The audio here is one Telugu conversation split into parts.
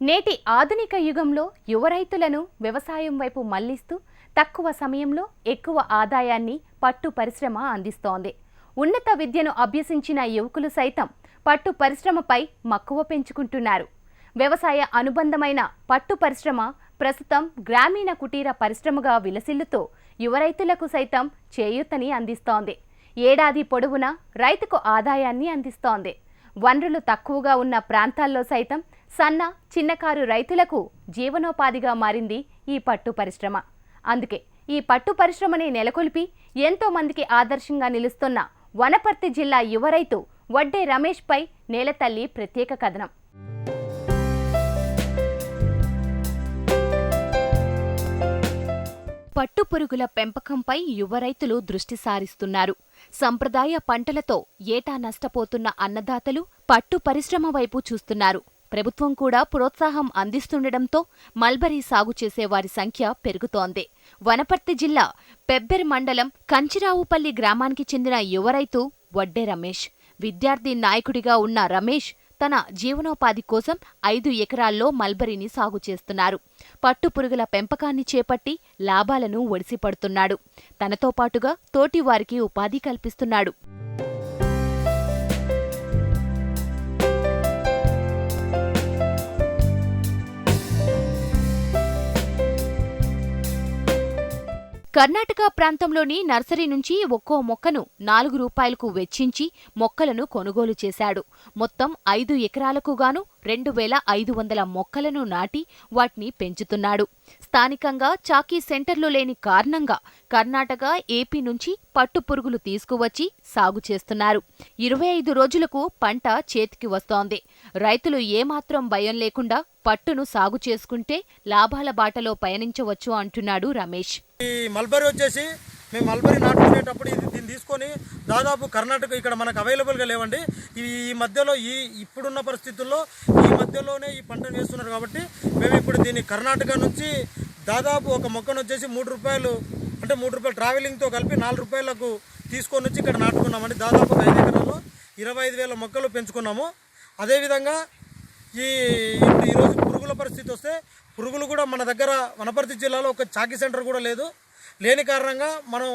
నేటి ఆధునిక యుగంలో యువ రైతులను వ్యవసాయం వైపు మళ్ళిస్తూ తక్కువ సమయంలో ఎక్కువ ఆదాయాన్ని పట్టు పరిశ్రమ అందిస్తోంది. ఉన్నత విద్యను అభ్యసించిన యువకులు సైతం పట్టు పరిశ్రమపై మక్కువ పెంచుకుంటున్నారు. వ్యవసాయ అనుబంధమైన పట్టు పరిశ్రమ ప్రస్తుతం గ్రామీణ కుటీర పరిశ్రమగా విలసిల్లుతూ యువ రైతులకు సైతం చేయూతని అందిస్తోంది. ఏడాది పొడవునా రైతుకు ఆదాయాన్ని అందిస్తోంది. వనరులు తక్కువగా ఉన్న ప్రాంతాల్లో సైతం సన్న చిన్నకారు రైతులకు జీవనోపాధిగా మారింది ఈ పట్టు పరిశ్రమ. అందుకే ఈ పట్టు పరిశ్రమని నెలకొల్పి ఎంతో మందికి ఆదర్శంగా నిలుస్తున్న వనపర్తి జిల్లా యువ రైతు వడ్డే రమేష్పై నేలతల్లి ప్రత్యేక కథనం. పట్టుపురుగుల పెంపకంపై యువ రైతులు దృష్టి సారిస్తున్నారు. సంప్రదాయ పంటలతో ఏటా నష్టపోతున్న అన్నదాతలు పట్టు పరిశ్రమ వైపు చూస్తున్నారు. ప్రభుత్వం కూడా ప్రోత్సాహం అందిస్తుండటంతో మల్బరీ సాగు చేసేవారి సంఖ్య పెరుగుతోంది. వనపర్తి జిల్లా పెబ్బెర్ మండలం కంచిరావుపల్లి గ్రామానికి చెందిన యువ రైతు వడ్డే రమేష్. విద్యార్థి నాయకుడిగా ఉన్న రమేష్ తన జీవనోపాధి కోసం ఐదు ఎకరాల్లో మల్బరీని సాగు చేస్తున్నారు. పట్టుపురుగుల పెంపకాన్ని చేపట్టి లాభాలను ఒడిసిపడుతున్నాడు. తనతో పాటుగా తోటివారికి ఉపాధి కల్పిస్తున్నాడు. కర్ణాటక ప్రాంతంలోని నర్సరీ నుంచి ఒక్కో మొక్కను నాలుగు రూపాయలకు వెచ్చించి మొక్కలను కొనుగోలు చేశాడు. మొత్తం ఐదు ఎకరాలకు గాను రెండు వేల ఐదు వందల మొక్కలను నాటి వాటిని పెంచుతున్నాడు. స్థానికంగా చాకీ సెంటర్లు లేని కారణంగా కర్ణాటక ఏపీ నుంచి పట్టుపురుగులు తీసుకువచ్చి సాగు చేస్తున్నారు. ఇరవై ఐదు రోజులకు పంట చేతికి వస్తోంది. రైతులు ఏమాత్రం భయం లేకుండా పట్టును సాగు చేసుకుంటే లాభాల బాటలో పయనించవచ్చు అంటున్నాడు రమేష్. ఈ మల్బరీ వచ్చేసి మేము మల్బరీ నాటుకునేటప్పుడు ఇది దీన్ని తీసుకొని దాదాపు కర్ణాటక ఇక్కడ మనకు అవైలబుల్గా లేవండి. ఇవి ఈ మధ్యలో ఈ ఇప్పుడున్న పరిస్థితుల్లో ఈ మధ్యలోనే ఈ పంటను వేస్తున్నారు కాబట్టి మేము ఇప్పుడు దీన్ని కర్ణాటక నుంచి దాదాపు ఒక మొక్కను వచ్చేసి మూడు రూపాయలు అంటే మూడు రూపాయలు ట్రావెలింగ్తో కలిపి నాలుగు రూపాయలకు తీసుకొని వచ్చి ఇక్కడ నాటుకున్నామండి. దాదాపు ఐదు ఎకరాలు ఇరవై ఐదు వేల మొక్కలు పెంచుకున్నాము. అదేవిధంగా ఈ ఈరోజు పురుగుల పరిస్థితి వస్తే పురుగులు కూడా మన దగ్గర వనపర్తి జిల్లాలో ఒక చాకీ సెంటర్ కూడా లేదు. లేని కారణంగా మనం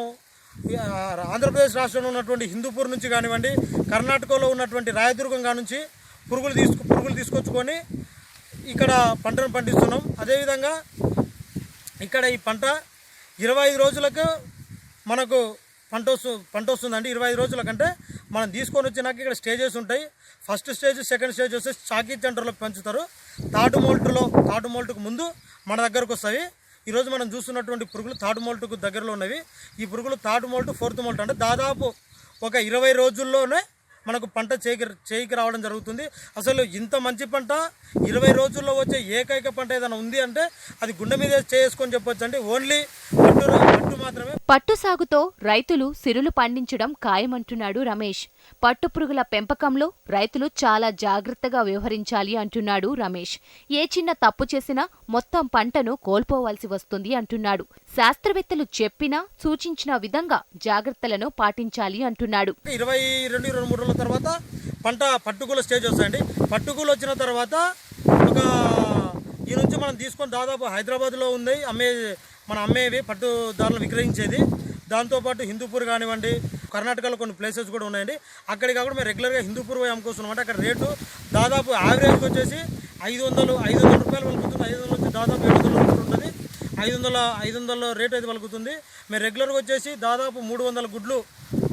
ఆంధ్రప్రదేశ్ రాష్ట్రంలో ఉన్నటువంటి హిందూపూర్ నుంచి కానివ్వండి కర్ణాటకలో ఉన్నటువంటి రాయదుర్గం కానుంచి పురుగులు తీసుకు పురుగులు తీసుకొచ్చుకొని ఇక్కడ పంటను పండిస్తున్నాం. అదేవిధంగా ఇక్కడ ఈ పంట ఇరవై ఐదు రోజులకు మనకు పంట వస్తు పంట వస్తుందండి. ఇరవై ఐదు రోజుల కంటే మనం తీసుకొని వచ్చినాక ఇక్కడ స్టేజెస్ ఉంటాయి. ఫస్ట్ స్టేజ్ సెకండ్ స్టేజ్ వస్తే చాకీ సెంటర్లో పెంచుతారు. థర్డ్ మోల్ట్లో థర్డ్ మోల్ట్కు ముందు మన దగ్గరకు వస్తాయి. ఈరోజు మనం చూస్తున్నటువంటి పురుగులు థర్డ్ మోల్ట్కు దగ్గరలో ఉన్నవి. ఈ పురుగులు థర్డ్ మోల్ట్ ఫోర్త్ మోల్ట్ అంటే దాదాపు ఒక ఇరవై రోజుల్లోనే మనకు పంట చేకి చేయికి రావడం జరుగుతుంది. అసలు ఇంత మంచి పంట ఇరవై రోజుల్లో వచ్చే ఏకైక పంట ఏదైనా ఉంది అంటే అది గుండె మీద చేసుకొని చెప్పొచ్చు అంటే ఓన్లీ పట్టు పట్టు సాగుతో రైతులు సిరులు పండించడం ఖాయమంటున్నాడు రమేష్. పట్టుపురుగుల పెంపకంలో రైతులు చాలా జాగ్రత్తగా వ్యవహరించాలి అంటున్నాడు రమేష్. ఏ చిన్న తప్పు చేసినా మొత్తం పంటను కోల్పోవాల్సి వస్తుంది అంటున్నాడు. శాస్త్రవేత్తలు చెప్పినా సూచించిన విధంగా జాగ్రత్తలను పాటించాలి అంటున్నాడు. ఇరవై రెండు ఇరవై మూడు రోజుల తర్వాత పంట పట్టుకూల స్టేజ్ వస్తాయండి. పట్టుకూలు వచ్చిన తర్వాత ఒక ఈ నుంచి మనం తీసుకొని దాదాపు హైదరాబాద్లో ఉంది. అమ్మే మనం అమ్మేవి పట్టుదారులు విక్రయించేది. దాంతోపాటు హిందూపూర్ కానివ్వండి కర్ణాటకలో కొన్ని ప్లేసెస్ కూడా ఉన్నాయండి. అక్కడికి కాకుండా మేము రెగ్యులర్గా హిందూపూర్ పోయి అమ్ముకొస్తున్నాం. అంటే అక్కడ రేటు దాదాపు యావరేజ్కి వచ్చేసి ఐదు వందలు ఐదు వందల రూపాయలు పలుకుతుంది. ఐదు వందల నుంచి దాదాపు ఏడు వందల రూపాయలు ఉంటుంది. ఐదు వందల ఐదు వందల రేట్ అయితే పలుకుతుంది. మేము రెగ్యులర్గా వచ్చేసి దాదాపు మూడు వందల గుడ్లు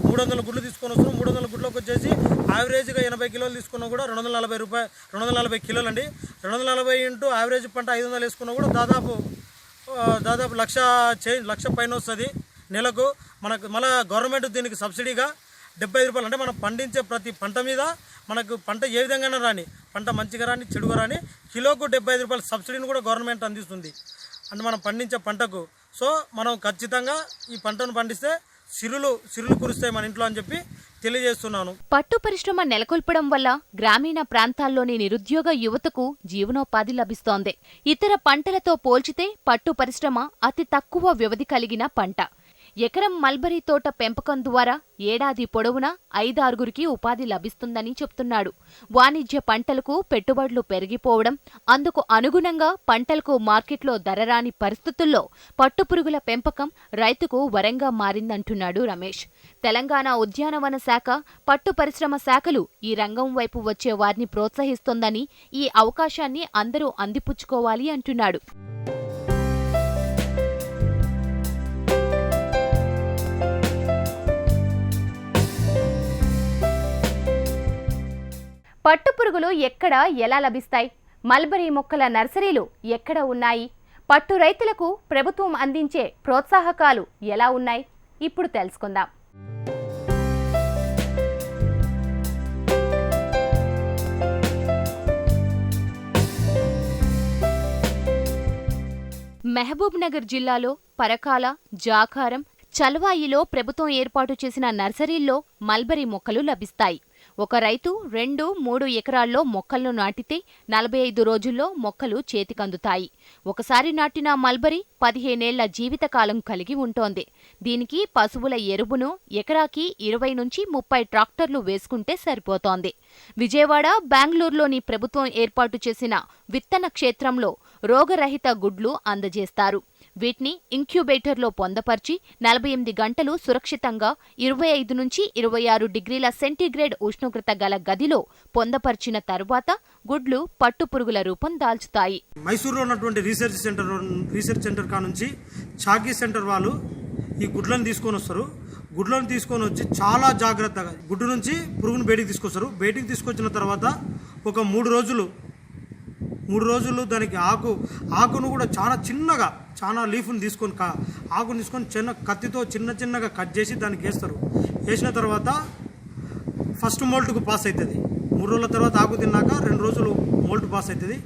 మూడు వందల గుడ్లు తీసుకొని వస్తున్నాం. మూడు వందల గుడ్లకు వచ్చేసి యావరేజ్గా ఎనభై కిలోలు తీసుకున్నా కూడా రెండు వందల నలభై రూపాయలు రెండు వందల నలభై కిలోలు అండి రెండు వందల నలభై ఇంటూ యావరేజ్ పంట ఐదు వందలు వేసుకున్నా కూడా దాదాపు దాదాపు లక్ష చేంజ్ లక్ష పైన వస్తుంది నెలకు. మనకు మళ్ళీ గవర్నమెంట్ దీనికి సబ్సిడీగా డెబ్బై ఐదు రూపాయలు అంటే మనం పండించే ప్రతి పంట మీద మనకు పంట ఏ విధంగానే రాని పంట మంచిగా రాని చెడుగా రాని కిలోకు డెబ్బై ఐదు రూపాయల సబ్సిడీని కూడా గవర్నమెంట్ అందిస్తుంది. అంటే మనం పండించే పంటకు. సో మనం ఖచ్చితంగా ఈ పంటను పండిస్తే సిరులు సిరులు కురుస్తాయి మన ఇంట్లో అని చెప్పి తెలియజేస్తున్నాను. పట్టు పరిశ్రమ నెలకొల్పడం వల్ల గ్రామీణ ప్రాంతాల్లోని నిరుద్యోగ యువతకు జీవనోపాధి లభిస్తోంది. ఇతర పంటలతో పోల్చితే పట్టు పరిశ్రమ అతి తక్కువ వ్యవధి కలిగిన పంట. ఎకరం మల్బరీ తోట పెంపకం ద్వారా ఏడాది పొడవునా ఐదారుగురికి ఉపాధి లభిస్తుందని చెప్తున్నాడు. వాణిజ్య పంటలకు పెట్టుబడులు పెరిగిపోవడం అందుకు అనుగుణంగా పంటలకు మార్కెట్లో ధర రాని పరిస్థితుల్లో పట్టుపురుగుల పెంపకం రైతుకు వరంగా మారిందంటున్నాడు రమేష్. తెలంగాణ ఉద్యానవన శాఖ పట్టు పరిశ్రమ శాఖలు ఈ రంగం వైపు వచ్చే వారిని ప్రోత్సహిస్తోందని ఈ అవకాశాన్ని అందరూ అందిపుచ్చుకోవాలి అంటున్నాడు. పట్టుపురుగులు ఎక్కడ ఎలా లభిస్తాయి? మల్బరీ మొక్కల నర్సరీలు ఎక్కడ ఉన్నాయి? పట్టు రైతులకు ప్రభుత్వం అందించే ప్రోత్సాహకాలు ఎలా ఉన్నాయి? ఇప్పుడు తెలుసుకుందాం. మహబూబ్ నగర్ జిల్లాలో పరకాల జాకారం చల్వాయిలో ప్రభుత్వం ఏర్పాటు చేసిన నర్సరీల్లో మల్బరీ మొక్కలు లభిస్తాయి. ఒక రైతు రెండు మూడు ఎకరాల్లో మొక్కలను నాటితే నలభై ఐదు రోజుల్లో మొక్కలు చేతికందుతాయి. ఒకసారి నాటిన మల్బరీ పదిహేనేళ్ళ జీవితకాలం కలిగి ఉంటోంది. దీనికి పశువుల ఎరువును ఎకరాకి ఇరవై నుంచి ముప్పై ట్రాక్టర్లు వేసుకుంటే సరిపోతోంది. విజయవాడ బెంగళూరులోని ప్రభుత్వం ఏర్పాటు చేసిన విత్తన క్షేత్రంలో రోగరహిత గుడ్లు అందజేస్తారు. వీటిని ఇంక్యుబేటర్లో పొందపర్చి నలభై ఎనిమిది గంటలు సురక్షితంగా ఇరవై ఐదు నుంచి ఇరవై ఆరు డిగ్రీల సెంటీగ్రేడ్ ఉష్ణోగ్రత గల గదిలో పొందపరిచిన తరువాత గుడ్లు పట్టుపురుగుల రూపం దాల్చుతాయి. మైసూరులో ఉన్నటువంటి రీసెర్చ్ సెంటర్ రీసెర్చ్ సెంటర్ కా నుంచి చాకీ సెంటర్ వాళ్ళు ఈ గుడ్లను తీసుకొని వస్తారు. గుడ్లను తీసుకొని వచ్చి చాలా జాగ్రత్తగా గుడ్డు నుంచి పురుగును బయటికి తీసుకొస్తారు. బయటికి తీసుకొచ్చిన తర్వాత ఒక మూడు రోజులు మూడు రోజులు దానికి ఆకు ఆకును కూడా చాలా చిన్నగా చాలా లీఫ్ని తీసుకొని కా ఆకును తీసుకొని చిన్న కత్తితో చిన్న చిన్నగా కట్ చేసి దానికి వేస్తారు. వేసిన తర్వాత ఫస్ట్ మోల్ట్కు పాస్ అవుతుంది మూడు రోజుల తర్వాత ఆకు తిన్నాక రెండు రోజులు మోల్ట్ పాస్ అవుతుంది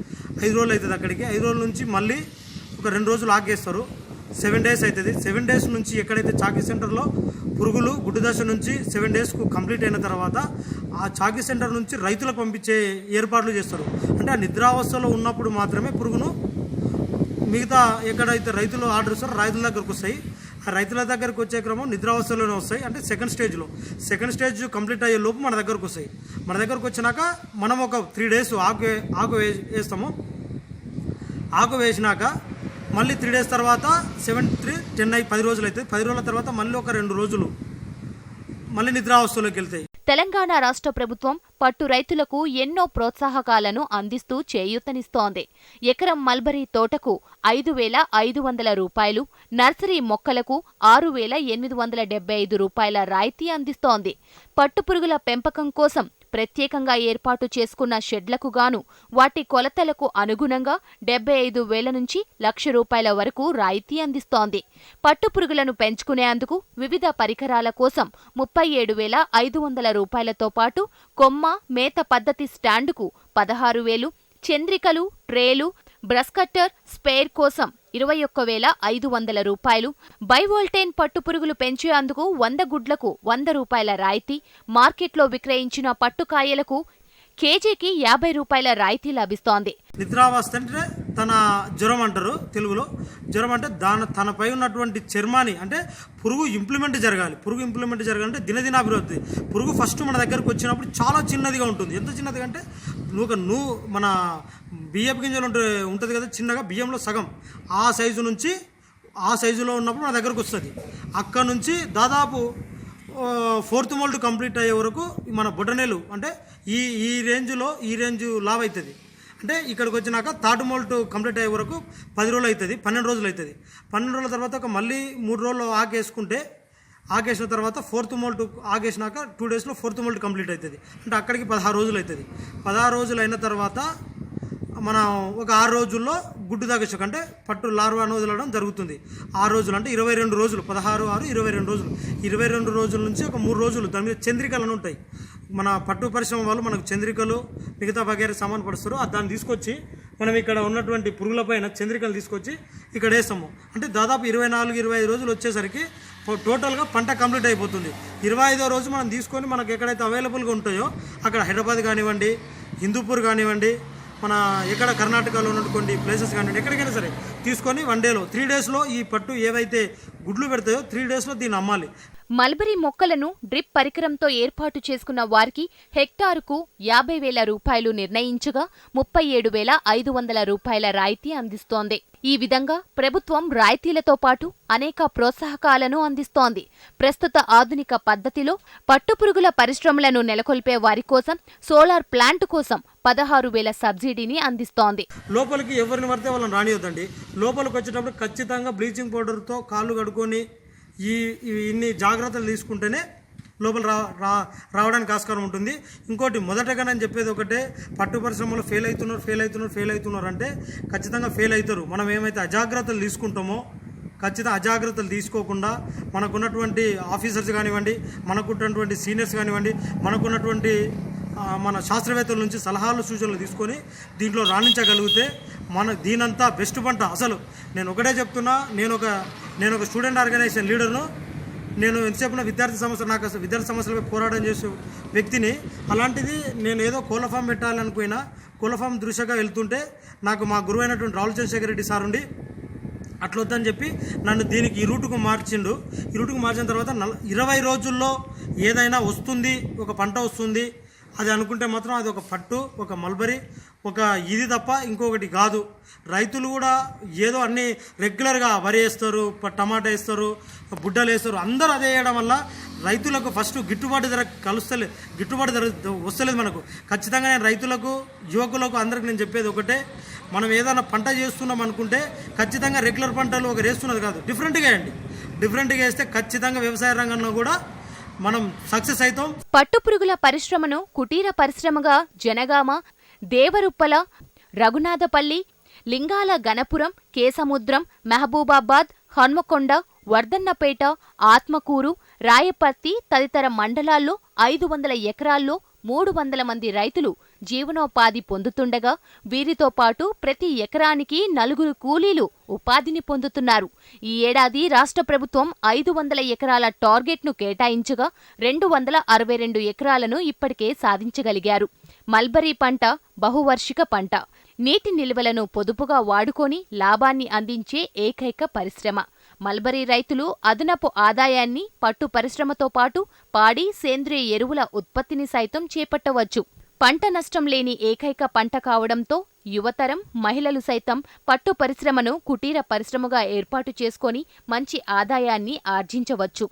ఐదు రోజులు అవుతుంది అక్కడికి. ఐదు రోజుల నుంచి మళ్ళీ ఒక రెండు రోజులు ఆకేస్తారు. సెవెన్ డేస్ అవుతుంది సెవెన్ డేస్ నుంచి ఎక్కడైతే చాకీ సెంటర్లో పురుగులు గుడ్డు దశ నుంచి సెవెన్ డేస్కు కంప్లీట్ అయిన తర్వాత ఆ చాకీ సెంటర్ నుంచి రైతులకు పంపించే ఏర్పాట్లు చేస్తారు. అంటే ఆ నిద్రావస్థలో ఉన్నప్పుడు మాత్రమే పురుగును మిగతా ఎక్కడైతే రైతులు ఆర్డర్ ఇస్తారో రైతుల దగ్గరకు వస్తాయి. ఆ రైతుల దగ్గరకు వచ్చే క్రమం నిద్రావస్థలోనే వస్తాయి. అంటే సెకండ్ స్టేజ్లో సెకండ్ స్టేజ్ కంప్లీట్ అయ్యే లోపు మన దగ్గరకు వస్తాయి. మన దగ్గరకు వచ్చినాక మనం ఒక త్రీ డేస్ ఆకు ఆకు వే వేస్తాము. ఆకు వేసినాక మళ్ళీ త్రీ డేస్ తర్వాత సెవెన్ త్రీ టెన్ అయి పది రోజులు అవుతుంది పది రోజుల తర్వాత మళ్ళీ ఒక రెండు రోజులు. మళ్ళీ నిద్రావస్థలోకి వెళ్తాయి. తెలంగాణ రాష్ట్ర ప్రభుత్వం పట్టు రైతులకు ఎన్నో ప్రోత్సాహకాలను అందిస్తూ చేయూతనిస్తోంది. ఎకరం మల్బరీ తోటకు ఐదు వేల ఐదు వందల రూపాయలు నర్సరీ మొక్కలకు ఆరు వేల ఎనిమిది వందల డెబ్బై ఐదు రూపాయల రాయితీ అందిస్తోంది. పట్టుపురుగుల పెంపకం కోసం ప్రత్యేకంగా ఏర్పాటు చేసుకున్న షెడ్లకు గాను వాటి కొలతలకు అనుగుణంగా డెబ్బై ఐదు వేల నుంచి లక్ష రూపాయల వరకు రాయితీ అందిస్తోంది. పట్టుపురుగులను పెంచుకునేందుకు వివిధ పరికరాల కోసం ముప్పై ఏడు వేల ఐదు వందల రూపాయలతో పాటు కొమ్మ మేత పద్ధతి స్టాండుకు పదహారు వేలు చంద్రికలు ట్రేలు బ్రష్ కట్టర్ స్పేర్ కోసం ఇరవై ఒక్క వేల ఐదు వందల రూపాయలు బైవోల్టైన్ పట్టుపురుగులు పెంచేందుకు వంద గుడ్లకు వంద రూపాయల రాయితీ మార్కెట్లో విక్రయించిన పట్టుకాయలకు కేజీకి యాభై రూపాయల రాయితీ లభిస్తోంది. నిద్రావస్థ అంటే తన జ్వరం అంటారు తెలుగులో. జ్వరం అంటే దాని తనపై ఉన్నటువంటి చర్మాన్ని అంటే పురుగు ఇంప్లిమెంట్ జరగాలి. పురుగు ఇంప్లిమెంట్ జరగాలంటే దినదినాభివృద్ధి. పురుగు ఫస్ట్ మన దగ్గరకు వచ్చినప్పుడు చాలా చిన్నదిగా ఉంటుంది. ఎంత చిన్నదిగా అంటే నువ్వు ఒక నువ్వు మన బియ్యపు గింజలు ఉంటే ఉంటుంది కదా చిన్నగా బియ్యంలో సగం. ఆ సైజు నుంచి ఆ సైజులో ఉన్నప్పుడు మన దగ్గరకు వస్తుంది. అక్కడ నుంచి దాదాపు ఫోర్త్ మోల్డ్ కంప్లీట్ అయ్యే వరకు మన బొటనేలు అంటే ఈ ఈ రేంజ్లో ఈ రేంజ్ లావ్ అవుతుంది అంటే ఇక్కడికి వచ్చినాక థర్డ్ మోల్ట్ కంప్లీట్ అయ్యే వరకు పది రోజులు అవుతుంది పన్నెండు రోజులు అవుతుంది. పన్నెండు రోజుల తర్వాత ఒక మళ్ళీ మూడు రోజులు ఆకేసుకుంటే ఆకేసిన తర్వాత ఫోర్త్ మోల్ట్ ఆగేసినాక టూ డేస్లో ఫోర్త్ మోల్ట్ కంప్లీట్ అవుతుంది. అంటే అక్కడికి పదహారు రోజులు అవుతుంది. పదహారు రోజులు అయిన తర్వాత మనం ఒక ఆరు రోజుల్లో గుడ్డు దాగేసాక అంటే పట్టు లార్వాను వదలడం జరుగుతుంది. ఆరు రోజులు అంటే ఇరవై రెండు రోజులు పదహారు ఆరు ఇరవై రెండు రోజులు. ఇరవై రెండు రోజుల నుంచి ఒక మూడు రోజులు. దాని మీద చంద్రికలను ఉంటాయి. మన పట్టు పరిశ్రమ వాళ్ళు మనకు చంద్రికలు మిగతా వగేరే సామాన్ పడుస్తారు. ఆ దాన్ని తీసుకొచ్చి మనం ఇక్కడ ఉన్నటువంటి పురుగులపైన చంద్రికలు తీసుకొచ్చి ఇక్కడ వేస్తాము. అంటే దాదాపు ఇరవై నాలుగు ఇరవై ఐదు రోజులు వచ్చేసరికి టోటల్గా పంట కంప్లీట్ అయిపోతుంది. ఇరవై ఐదో రోజు మనం తీసుకొని మనకు ఎక్కడైతే అవైలబుల్గా ఉంటాయో అక్కడ హైదరాబాద్ కానివ్వండి హిందూపూర్ కానివ్వండి మన ఎక్కడ కర్ణాటకలో ఉన్నటువంటి ప్లేసెస్ కానివ్వండి ఎక్కడికైనా సరే తీసుకొని వన్ డేలో త్రీ డేస్లో ఈ పట్టు ఏవైతే గుడ్లు పెడతాయో త్రీ డేస్లో దీన్ని అమ్మాలి. మల్బరీ మొక్కలను డ్రిప్ పరికరంతో ఏర్పాటు చేసుకున్న వారికి హెక్టారుకు యాభై వేల రూపాయలు నిర్ణయించగా ముప్పై ఏడు వేల ఐదు వందల రూపాయల రాయితీ అందిస్తోంది. ఈ విధంగా ప్రభుత్వం రాయితీలతో పాటు అనేక ప్రోత్సాహకాలను అందిస్తోంది. ప్రస్తుత ఆధునిక పద్ధతిలో పట్టుపురుగుల పరిశ్రమలను నెలకొల్పే వారి కోసం సోలార్ ప్లాంట్ కోసం పదహారు వేల సబ్సిడీని అందిస్తోంది. లోపలికి ఎవరిని పడితే వాళ్ళని రానియొద్దండి. లోపలికి వచ్చేటప్పుడు ఖచ్చితంగా బ్లీచింగ్ పౌడర్తో కాళ్ళు కడుక్కొని ఈ ఇన్ని జాగ్రత్తలు తీసుకుంటేనే లోపల రా రా రావడానికి ఆస్కారం ఉంటుంది. ఇంకోటి మొదటగా నేను చెప్పేది ఒకటే పట్టు పరిశ్రమలో ఫెయిల్ అవుతున్నారు ఫెయిల్ అవుతున్నారు ఫెయిల్ అవుతున్నారు అంటే ఖచ్చితంగా ఫెయిల్ అవుతారు. మనం ఏమైతే అజాగ్రత్తలు తీసుకుంటామో ఖచ్చితంగా అజాగ్రత్తలు తీసుకోకుండా మనకున్నటువంటి ఆఫీసర్స్ కానివ్వండి మనకున్నటువంటి సీనియర్స్ కానివ్వండి మనకున్నటువంటి మన శాస్త్రవేత్తల నుంచి సలహాలు సూచనలు తీసుకొని దీంట్లో రాణించగలిగితే మన దీనంతా బెస్ట్ పంట. అసలు నేను ఒకటే చెప్తున్నా నేను ఒక నేను ఒక స్టూడెంట్ ఆర్గనైజేషన్ లీడర్ను. నేను ఎంతసేపు విద్యార్థి సమస్య నాకు అసలు విద్యార్థి సమస్యలపై పోరాటం చేసే వ్యక్తిని. అలాంటిది నేను ఏదో కోళ్ళ ఫామ్ పెట్టాలనుకున్నా కోళ్ళ ఫామ్ దృశ్యగా వెళ్తుంటే నాకు మా గురువు అయినటువంటి రాహుల్ చంద్రశేఖర రెడ్డి సార్ ఉండి అట్లొద్దని చెప్పి నన్ను దీనికి ఈ రూటుకు మార్చిండు. ఈ రూటుకు మార్చిన తర్వాత నల ఇరవై రోజుల్లో ఏదైనా వస్తుంది ఒక పంట వస్తుంది అది అనుకుంటే మాత్రం అది ఒక పట్టు ఒక మల్బరీ ఒక ఇది తప్ప ఇంకొకటి కాదు. రైతులు కూడా ఏదో అన్ని రెగ్యులర్గా వరి వేస్తారు టమాటా వేస్తారు బుడ్డలు వేస్తారు. అందరూ అదే వేయడం వల్ల రైతులకు ఫస్ట్ గిట్టుబాటు ధర కలుస్తలే గిట్టుబాటు ధర వస్తలేదు మనకు. ఖచ్చితంగా నేను రైతులకు యువకులకు అందరికి నేను చెప్పేది ఒకటే మనం ఏదైనా పంట చేస్తున్నాం అనుకుంటే ఖచ్చితంగా రెగ్యులర్ పంటలు ఒక వేస్తున్నది కాదు. డిఫరెంట్గా వేయండి. డిఫరెంట్గా వేస్తే ఖచ్చితంగా వ్యవసాయ రంగంలో కూడా మనం సక్సెస్ అవుతాం పట్టుపురుగుల పరిశ్రమను కుటీర పరిశ్రమగా జనగామ దేవరుప్పల రఘునాథపల్లి లింగాల గణపురం కేసముద్రం మహబూబాబాద్ హన్మకొండ వర్ధన్నపేట ఆత్మకూరు రాయపర్తి తదితర మండలాల్లో ఐదు వందల ఎకరాల్లో మూడు వందల మంది రైతులు జీవనోపాధి పొందుతుండగా వీరితో పాటు ప్రతి ఎకరానికి నలుగురు కూలీలు ఉపాధిని పొందుతున్నారు. ఈ ఏడాది రాష్ట్ర ప్రభుత్వం ఐదు వందల ఎకరాల టార్గెట్ను కేటాయించగా రెండు వందల అరవై రెండు ఎకరాలను ఇప్పటికే సాధించగలిగారు. మల్బరీ పంట బహువార్షిక పంట. నీటి నిల్వలను పొదుపుగా వాడుకొని లాభాన్ని అందించే ఏకైక పరిశ్రమ. మల్బరీ రైతులు అదనపు ఆదాయాన్ని పట్టు పరిశ్రమతో పాటు పాడి సేంద్రియ ఎరువుల ఉత్పత్తిని సైతం చేపట్టవచ్చు. పంట నష్టం లేని ఏకైక పంట కావడంతో యువతరం మహిళలు సైతం పట్టు పరిశ్రమను కుటీర పరిశ్రమగా ఏర్పాటు చేసుకొని మంచి ఆదాయాన్ని ఆర్జించవచ్చు.